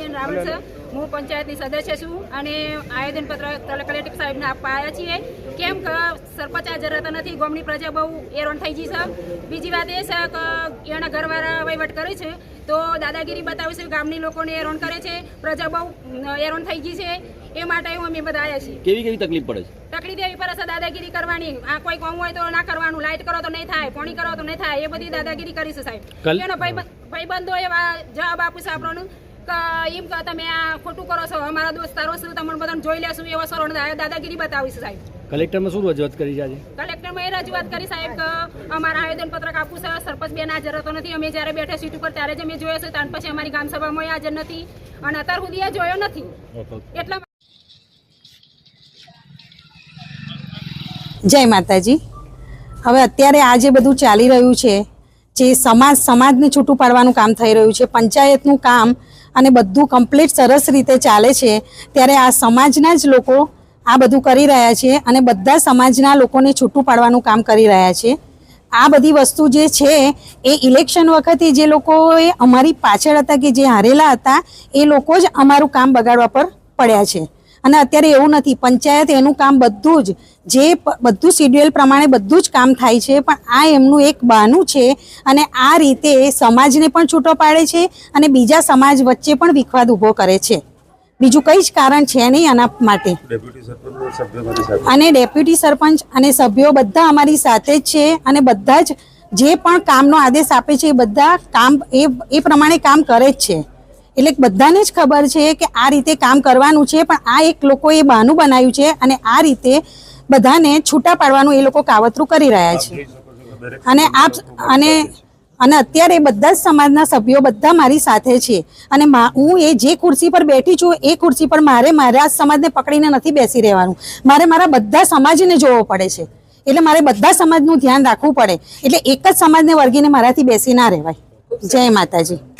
બેન રાવલ છે હું પંચાયતની સદસ્ય છું અને આવેદનપત્ર કલેક્ટર સાહેબને આપવા આવ્યા છીએ. કેમ કે સરપંચ હાજર રહેતા નથી ગામની પ્રજા બહુ હેરાન થઈ ગઈ છે. બીજી વાત એ છે કે એના ઘરવાળા વહીવટ કરે છે. તો દાદાગીરી બતાવે છે ગામની લોકોને હેરાન કરે છે. પ્રજા બહુ હેરાન થઈ ગઈ છે. એ માટે હું અમે બધા આવ્યા છીએ. કેવી કેવી તકલીફ પડે છે? તકલીફ એવી પડે છે દાદાગીરી કરવાની. આ કોઈ કામ હોય તો ના કરવાનું. લાઇટ કરો તો નહીં થાય પાણી કરો તો નહીં થાય. એ બધી દાદાગીરી કરી છે સાહેબ. એનો ભાઈ ભાઈબંધો એવા જવાબ આપું છે આપણને. કે એમ કે તમે આ ખોટું કરો છો અમારા દોસ્તારો છે તમને બધાને જોઈ લેશું એવા સરો દાદાગીરી બતાવીશ છે સાહેબ. કલેક્ટરમાં શું રજૂઆત કરી છે આજે? કલેક્ટરમાં એ રજૂઆત કરી સાહેબ કે અમારા આવેદનપત્રક આપવું છે સરપંચ બેન હાજર હતો નથી અમે જ્યારે બેઠા સીટ ઉપર ત્યારે જ અમે જોયો છે ત્યાર પછી અમારી ગામ સભામાં એ હાજર નથી અને અત્યાર સુધી એ જોયો નથી. એટલા જય માતાજી. હવે અત્યારે આ જે બધું ચાલી રહ્યું છે જે સમાજ સમાજને છૂટું પાડવાનું કામ થઈ રહ્યું છે પંચાયતનું કામ અને બધું કમ્પ્લીટ સરસ રીતે ચાલે છે, ત્યારે આ સમાજના જ લોકો આ બધું કરી રહ્યા છે અને બધા સમાજના લોકોને છૂટું પાડવાનું કામ કરી રહ્યા છે. આ બધી વસ્તુ જે છે, એ ઇલેક્શન વખતે જે લોકોએ અમારી પાછળ હતા કે જે હારેલા હતા, એ લોકો જ અમારું કામ બગાડવા પર પડ્યા છે. અને અત્યારે એવું નથી. પંચાયત એનું કામ બધું જ જે બધું શિડ્યુઅલ પ્રમાણે બધું જ કામ થાય છે પણ આ એમનું એક બહાનું છે અને આ રીતે સમાજને પણ છૂટો પાડે છે અને બીજા સમાજ વચ્ચે પણ વિખવાદ ઊભો કરે છે. બીજું કંઈ જ કારણ છે નહીં આના માટે. અને ડેપ્યુટી સરપંચ અને સભ્યો બધા અમારી સાથે જ છે અને બધા જ જે પણ કામનો આદેશ આપે છે એ બધા કામ એ એ પ્રમાણે કામ કરે જ છે. એટલે બધાને જ ખબર છે કે આ રીતે કામ કરવાનું છે, પણ આ એક લોકોએ બહાનું બનાવ્યું છે અને આ રીતે બધાને છૂટા પાડવાનું એ લોકો કાવતરું કરી રહ્યા છે. અને આપ અને અને અત્યારે બધા જ સમાજના સભ્યો બધા મારી સાથે છે. અને હું એ જે ખુરશી પર બેઠી છું, એ ખુરશી પર મારે મારા સમાજને પકડીને નથી બેસી રહેવાનું. મારે મારા બધા સમાજને જોવો પડે છે. એટલે મારે બધા સમાજનું ધ્યાન રાખવું પડે. એટલે એક જ સમાજને વર્ગીને મારાથી બેસી ના રહેવાય. જય માતાજી.